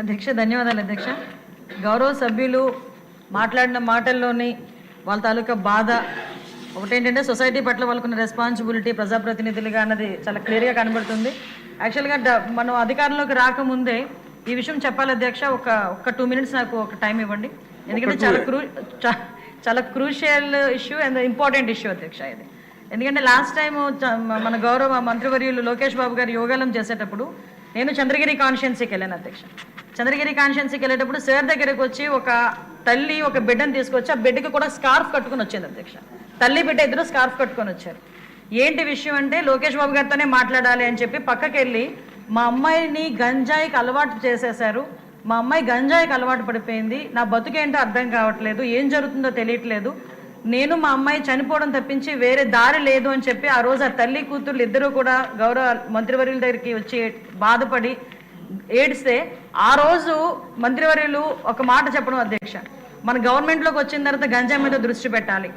అధ్యక్ష ధన్యవాదాలు అధ్యక్ష. గౌరవ సభ్యులు మాట్లాడిన మాటల్లోని వాళ్ళ తాలూకా బాధ. ఒకటేంటంటే సొసైటీ పట్ల వాళ్ళకున్న రెస్పాన్సిబిలిటీ ప్రజాప్రతినిధులుగా అన్నది చాలా క్లియర్గా కనబడుతుంది. యాక్చువల్గా మనం అధికారంలోకి రాకముందే ఈ విషయం చెప్పాలి అధ్యక్ష. ఒక ఒక టూ మినిట్స్ నాకు ఒక టైం ఇవ్వండి. ఎందుకంటే చాలా క్రూ చాలా crucial issue and important issue అధ్యక్ష ఇది. ఎందుకంటే లాస్ట్ టైం మన గౌరవ మంత్రివర్యులు లోకేష్ బాబు గారు యోగాలం చేసేటప్పుడు నేను చంద్రగిరి కాన్స్టిట్యున్సీకి వెళ్ళాను అధ్యక్ష. చంద్రగిరి కాన్షియన్సీకి వెళ్ళేటప్పుడు సార్ దగ్గరికి వచ్చి ఒక తల్లి ఒక బిడ్డను తీసుకొచ్చి ఆ బిడ్డకి కూడా స్కార్ఫ్ కట్టుకొని వచ్చింది అధ్యక్ష. తల్లి బిడ్డ ఇద్దరు స్కార్ఫ్ కట్టుకొని వచ్చారు. ఏంటి విషయం అంటే లోకేష్ బాబు గారితోనే మాట్లాడాలి అని చెప్పి పక్కకి వెళ్ళి మా అమ్మాయిని గంజాయికి అలవాటు చేసేశారు. మా అమ్మాయి గంజాయికి అలవాటు పడిపోయింది. నా బతుకేంటో అర్థం కావట్లేదు. ఏం జరుగుతుందో తెలియట్లేదు. నేను మా అమ్మాయి చనిపోవడం తప్పించి వేరే దారి లేదు అని చెప్పి ఆ రోజు ఆ తల్లి కూతుర్లు ఇద్దరు కూడా గౌరవ మంత్రివర్యుల దగ్గరికి వచ్చి బాధపడి ఏడిస్తే ఆ రోజు మంత్రివర్యులు ఒక మాట చెప్పడం అధ్యక్ష. మన గవర్నమెంట్లోకి వచ్చిన తర్వాత గంజా మీద దృష్టి పెట్టాలి.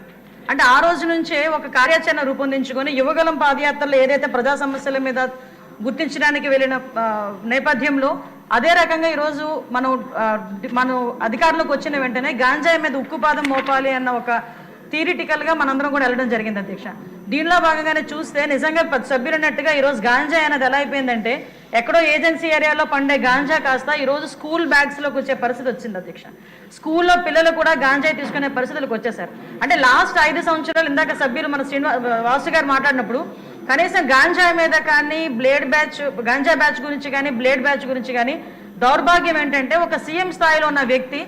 అంటే ఆ రోజు నుంచే ఒక కార్యాచరణ రూపొందించుకొని యువగలం పాదయాత్రలో ఏదైతే ప్రజా సమస్యల మీద గుర్తించడానికి వెళ్ళిన నేపథ్యంలో అదే రకంగా ఈరోజు మనం మనం అధికారంలోకి వచ్చిన వెంటనే గాంజాయి మీద ఉక్కుపాదం మోపాలి అన్న ఒక థియరిటికల్గా మనందరం కూడా వెళ్ళడం జరిగింది అధ్యక్ష. దీనిలో భాగంగానే చూస్తే నిజంగా ప- సభ్యులు అన్నట్టుగా ఈరోజు గాంజాయి అనేది ఎలా అయిపోయిందంటే ఎక్కడో ఏజెన్సీ ఏరియాలో పండే గాంజా కాస్త ఈరోజు స్కూల్ బ్యాగ్స్లోకి వచ్చే పరిస్థితి వచ్చింది అధ్యక్ష. స్కూల్లో పిల్లలు కూడా గాంజాయి తీసుకునే పరిస్థితులకు వచ్చేసారు. అంటే లాస్ట్ ఐదు సంవత్సరాలు ఇందాక సభ్యులు మన శ్రీనివా వాసు గారు మాట్లాడినప్పుడు కనీసం గాంజా మీద కానీ బ్లేడ్ బ్యాచ్ గాంజా బ్యాచ్ గురించి కానీ బ్లేడ్ బ్యాచ్ గురించి కానీ దౌర్భాగ్యం ఏంటంటే ఒక సీఎం స్థాయిలో ఉన్న వ్యక్తి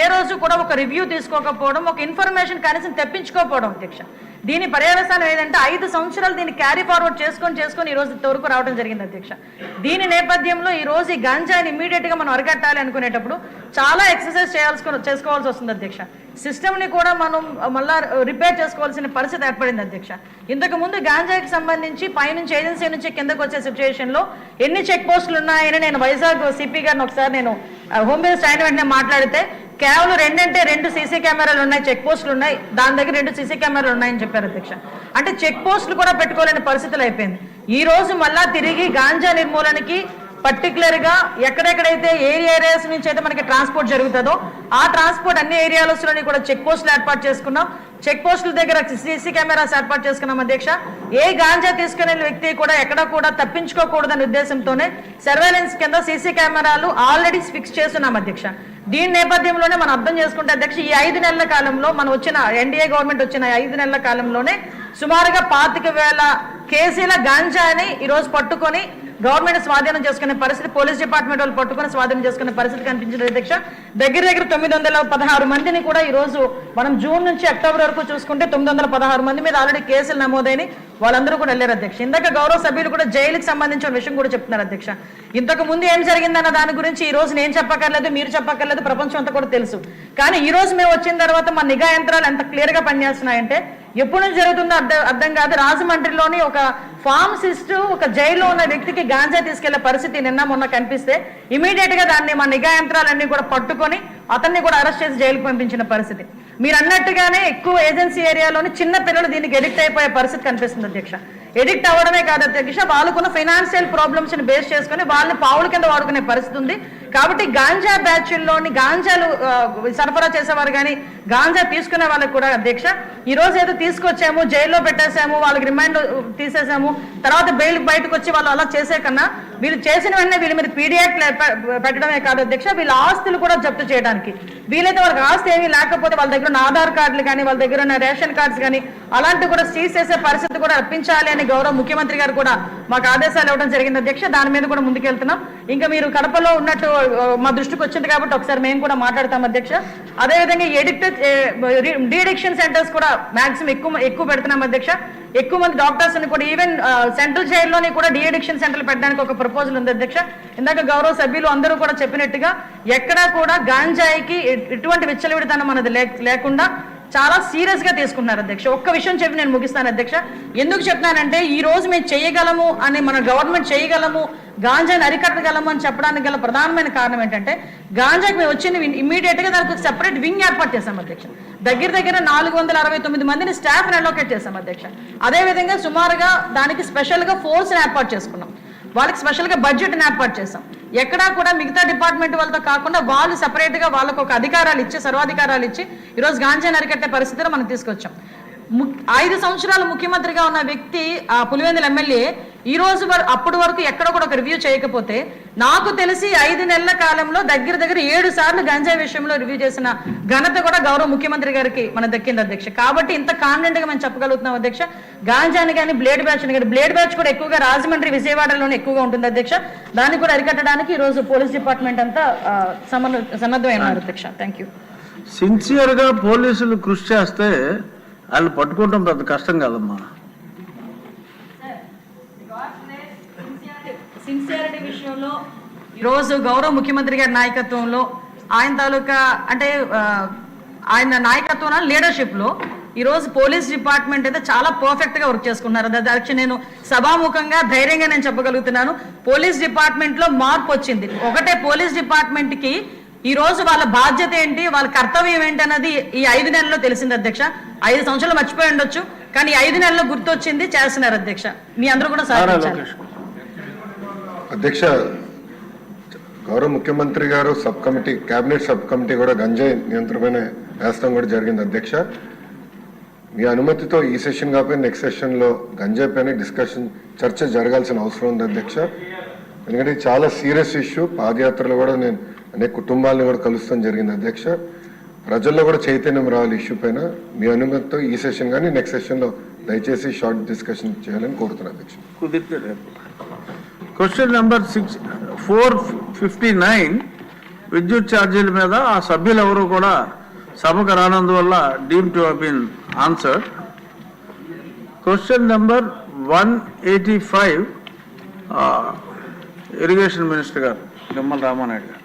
ఏ రోజు కూడా ఒక రివ్యూ తీసుకోకపోవడం ఒక ఇన్ఫర్మేషన్ కనీసం తెప్పించుకోకపోవడం అధ్యక్ష. దీని పర్యవసానం ఏదంటే ఐదు సంవత్సరాలు దీన్ని క్యారీ ఫార్వర్డ్ చేసుకొని చేసుకొని ఈ రోజు వరకు రావడం జరిగింది అధ్యక్ష. దీని నేపథ్యంలో ఈ రోజు ఈ గంజాయిని ఇమీడియట్గా మనం అరికట్టాలి అనుకునేటప్పుడు చాలా ఎక్సర్సైజ్ చేయాల్సి చేసుకోవాల్సి వస్తుంది అధ్యక్ష. సిస్టమ్ని కూడా మనం మళ్ళా రిపేర్ చేసుకోవాల్సిన పరిస్థితి ఏర్పడింది అధ్యక్ష. ఇంతకు ముందు గాంజాకి సంబంధించి పైనుంచి ఏజెన్సీ నుంచి కిందకు వచ్చే సిచ్యువేషన్లో ఎన్ని చెక్ పోస్టులు ఉన్నాయని నేను వైజాగ్ సిపి గారిని ఒకసారి నేను హోమ్ మినిస్టర్ అయిన వెంటనే మాట్లాడితే కేవలం రెండంటే రెండు సీసీ కెమెరాలు ఉన్నాయి చెక్ పోస్టులు ఉన్నాయి దాని దగ్గర రెండు సీసీ కెమెరాలు ఉన్నాయని చెప్పారు అధ్యక్ష. అంటే చెక్ పోస్టులు కూడా పెట్టుకోలేని పరిస్థితులు అయిపోయింది. ఈ రోజు మళ్ళా తిరిగి గాంజా నిర్మూలనకి పర్టికులర్గా ఎక్కడెక్కడైతే ఏరియా ఏరియాస్ నుంచి అయితే మనకి ట్రాన్స్పోర్ట్ జరుగుతుందో ఆ ట్రాన్స్పోర్ట్ అన్ని ఏరియాలలోని కూడా చెక్ పోస్టులు ఏర్పాటు చేసుకున్నాం. చెక్ పోస్టుల దగ్గర సీసీ కెమెరాస్ ఏర్పాటు చేసుకున్నాం అధ్యక్ష. ఏ గాంజా తీసుకునే వ్యక్తి కూడా ఎక్కడ కూడా తప్పించుకోకూడదనే ఉద్దేశంతోనే సర్వేలెన్స్ కింద సీసీ కెమెరాలు ఆల్రెడీ ఫిక్స్ చేస్తున్నాం అధ్యక్ష. దీని నేపథ్యంలోనే మనం అర్థం చేసుకుంటే అధ్యక్ష ఈ ఐదు నెలల కాలంలో మనం వచ్చిన ఎన్డీఏ గవర్నమెంట్ వచ్చిన ఐదు నెలల కాలంలోనే సుమారుగా పాతిక వేల కేసీల గాంజాని ఈరోజు పట్టుకొని గవర్నమెంట్ స్వాధీనం చేసుకునే పరిస్థితి పోలీస్ డిపార్ట్మెంట్ వాళ్ళు పట్టుకుని స్వాధీనం చేసుకునే పరిస్థితి కనిపించింది అధ్యక్ష దగ్గర దగ్గర తొమ్మిది వందల పదహారు మందిని కూడా ఈ రోజు మనం జూన్ నుంచి అక్టోబర్ వరకు చూసుకుంటే తొమ్మిది వందల పదహారు మంది మీద ఆల్రెడీ కేసులు నమోదైన వాళ్ళందరూ కూడా వెళ్ళారు అధ్యక్ష. ఇందాక గౌరవ సభ్యులు కూడా జైలుకి సంబంధించిన విషయం కూడా చెప్తున్నారు అధ్యక్ష. ఇంతకు ముందు ఏం జరిగిందన్న దాని గురించి ఈ రోజు నేను చెప్పక్కర్లేదు మీరు చెప్పక్కర్లేదు ప్రపంచం అంతా కూడా తెలుసు. కానీ ఈ రోజు మేము వచ్చిన తర్వాత మా నిఘా యంత్రాలు ఎంత క్లియర్గా పనిచేస్తున్నాయంటే ఎప్పుడు నుంచి జరుగుతుందో అర్థం అర్థం కాదు. రాజమండ్రిలోని ఒక ఫార్మసిస్ట్ ఒక జైల్లో ఉన్న వ్యక్తికి గాంజా తీసుకెళ్ళే పరిస్థితి నిన్న మొన్న కనిపిస్తే ఇమీడియట్గా దాన్ని మా నిఘా యంత్రాలన్నీ కూడా పట్టుకొని అతన్ని కూడా అరెస్ట్ చేసి జైలుకు పంపించిన పరిస్థితి. మీరు అన్నట్టుగానే ఎక్కువ ఏజెన్సీ ఏరియాలోని చిన్న పిల్లలు దీనికి ఎడిక్ట్ అయిపోయే పరిస్థితి కనిపిస్తుంది అధ్యక్ష. ఎడిక్ట్ అవ్వడమే కాదు అధ్యక్ష వాళ్ళకున్న ఫైనాన్షియల్ ప్రాబ్లమ్స్ని బేస్ చేసుకొని వాళ్ళని పావుల కింద వాడుకునే పరిస్థితి ఉంది. కాబట్టి గాంజా బ్యాచ్ల్లోని గాంజాలు సరఫరా చేసేవారు కానీ గాంజా తీసుకునే వాళ్ళకి కూడా అధ్యక్ష ఈ రోజు ఏదో తీసుకొచ్చాము జైల్లో పెట్టేశాము వాళ్ళకి రిమాండ్ తీసేసాము తర్వాత బెయిల్ బయటకు వచ్చి వాళ్ళు అలా చేసే కన్నా వీళ్ళు చేసిన వెంటనే వీళ్ళ మీద పీడియాక్ట్ పెట్టడమే కాదు అధ్యక్ష వీళ్ళ ఆస్తులు కూడా జప్తు చేయడానికి. వీలైతే వాళ్ళకి ఆస్తి ఏమీ లేకపోతే వాళ్ళ దగ్గర ఉన్న ఆధార్ కార్డులు కానీ వాళ్ళ దగ్గర ఉన్న రేషన్ కార్డ్స్ కానీ అలాంటివి కూడా సీజ్ చేసే పరిస్థితి కూడా రప్పించాలి అని గౌరవ ముఖ్యమంత్రి గారు కూడా మాకు ఆదేశాలు ఇవ్వడం జరిగింది అధ్యక్ష. దాని మీద కూడా ముందుకెళ్తున్నాం. ఇంకా మీరు కడపలో ఉన్నట్టు మా దృష్టికి వచ్చింది కాబట్టి ఒకసారి మేము కూడా మాట్లాడతాం అధ్యక్ష. అదేవిధంగా ఎడిక్ట్ డీడిక్షన్ సెంటర్స్ కూడా మాక్సిమం ఎక్కువ ఎక్కువ పెడుతున్నాం అధ్యక్ష. ఎక్కువ మంది డాక్టర్స్ని కూడా ఈవెన్ సెంట్రల్ జైల్లోని కూడా డిఎడిక్షన్ సెంటర్ పెట్టడానికి ఒక ప్రపోజల్ ఉంది అధ్యక్ష. ఇందాక గౌరవ సభ్యులు అందరూ కూడా చెప్పినట్టుగా ఎక్కడా కూడా గాంజాయికి ఎ- ఎటువంటి విచ్చలవిడితనం అనేది లే- లేకుండా చాలా సీరియస్గా తీసుకుంటున్నారు అధ్యక్ష. ఒక్క విషయం చెప్పి నేను ముగిస్తాను అధ్యక్ష. ఎందుకు చెప్తున్నానంటే ఈ రోజు మేము చేయగలము అని మన గవర్నమెంట్ చేయగలము గాంజాని అరికట్టగలము అని చెప్పడానికి గల ప్రధానమైన కారణం ఏంటంటే గాంజాకి మేము వచ్చింది ఇమీడియట్గా దానికి సెపరేట్ వింగ్ ఏర్పాటు చేశాం అధ్యక్ష. దగ్గర దగ్గర నాలుగు వందల అరవై తొమ్మిది మందిని స్టాఫ్ అలోకేట్ చేశాం అధ్యక్ష. అదేవిధంగా సుమారుగా దానికి స్పెషల్గా ఫోర్స్ ఏర్పాటు చేసుకున్నాం. వాళ్ళకి స్పెషల్గా బడ్జెట్ ఏర్పాటు చేశాం. ఎక్కడా కూడా మిగతా డిపార్ట్మెంట్ వాళ్ళతో కాకుండా వాళ్ళు సెపరేట్గా వాళ్ళకు ఒక అధికారాలు ఇచ్చి సర్వాధికారాలు ఇచ్చి ఈరోజు గాంజే అరికట్టే పరిస్థితిలో మనం తీసుకొచ్చాం. ము- ఐదు సంవత్సరాలు ముఖ్యమంత్రిగా ఉన్న వ్యక్తి ఆ పులివెందుల ఎమ్మెల్యే ఈ రోజు వరకు అప్పటి వరకు ఎక్కడ కూడా ఒక రివ్యూ చేయకపోతే నాకు తెలిసి ఐదు నెలల కాలంలో దగ్గర దగ్గర ఏడు సార్లు గంజాయి విషయంలో రివ్యూ చేసిన ఘనత కూడా గౌరవ ముఖ్యమంత్రి గారికి మన దక్కింది అధ్యక్ష. కాబట్టి ఇంత కాన్ఫిడెంట్గా మేము చెప్పగలుగుతున్నాం అధ్యక్ష. గాంజాని కానీ బ్లేడ్ బ్యాచ్ కానీ బ్లేడ్ బ్యాచ్ కూడా ఎక్కువగా రాజమండ్రి విజయవాడలోనే ఎక్కువగా ఉంటుంది అధ్యక్ష. దాన్ని కూడా అరికట్టడానికి ఈ రోజు పోలీస్ డిపార్ట్మెంట్ అంతా ఆ, సమన్వ అధ్యక్ష. థ్యాంక్ యూ సిన్సియర్గా పోలీసులు కృషి చేస్తే వాళ్ళు పట్టుకోవడం పెద్ద కష్టం కాదమ్మా. సిన్సియారిటీ విషయంలో ఈరోజు గౌరవ ముఖ్యమంత్రి గారి నాయకత్వంలో ఆయన తాలూకా అంటే ఆయన నాయకత్వంలో లీడర్షిప్లో ఈ రోజు పోలీస్ డిపార్ట్మెంట్ అయితే చాలా పర్ఫెక్ట్గా వర్క్ చేసుకున్నారు. అది యాక్చువల్లీ నేను సభాముఖంగా ధైర్యంగా నేను చెప్పగలుగుతున్నాను. పోలీస్ డిపార్ట్మెంట్లో మార్పు వచ్చింది. ఒకటే పోలీస్ డిపార్ట్మెంట్కి ఈ రోజు వాళ్ళ బాధ్యత ఏంటి వాళ్ళ కర్తవ్యం ఏంటి అన్నది ఈ ఐదు నెలల్లో తెలిసింది అధ్యక్ష. ఐదు సంవత్సరాలు మర్చిపోయి ఉండొచ్చు కానీ ఈ ఐదు నెలల్లో గుర్తొచ్చింది చేస్తున్నారు అధ్యక్ష. మీ అందరూ కూడా లోకేష్ అధ్యక్ష గౌరవ ముఖ్యమంత్రి గారు sub committee cabinet sub committee కూడా గంజాయి నియంత్రణపైన వేస్తాం కూడా జరిగింది. అధ్యక్ష మీ అనుమతితో ఈ సెషన్ కాకపోతే నెక్స్ట్ సెషన్లో గంజాయి పైన డిస్కషన్ చర్చ జరగాల్సిన అవసరం ఉంది అధ్యక్ష. ఎందుకంటే చాలా సీరియస్ ఇష్యూ. పాదయాత్రలో కూడా నేను అనేక కుటుంబాలను కూడా కలుస్తాం జరిగింది అధ్యక్ష. ప్రజల్లో కూడా చైతన్యం రావాలి ఇష్యూ పైన. మీ అనుమతితో ఈ సెషన్ కానీ నెక్స్ట్ సెషన్లో దయచేసి షార్ట్ డిస్కషన్ చేయాలని కోరుతున్నాను అధ్యక్ష. కుదిరితే question number six four fifty nine విద్యుత్ ఛార్జీల మీద ఆ సభ్యులు ఎవరు కూడా సభకు రానందువల్ల deem to హీన్ answer question number one eighty five irrigation minister గారు నిమ్మల రామానాయుడు గారు.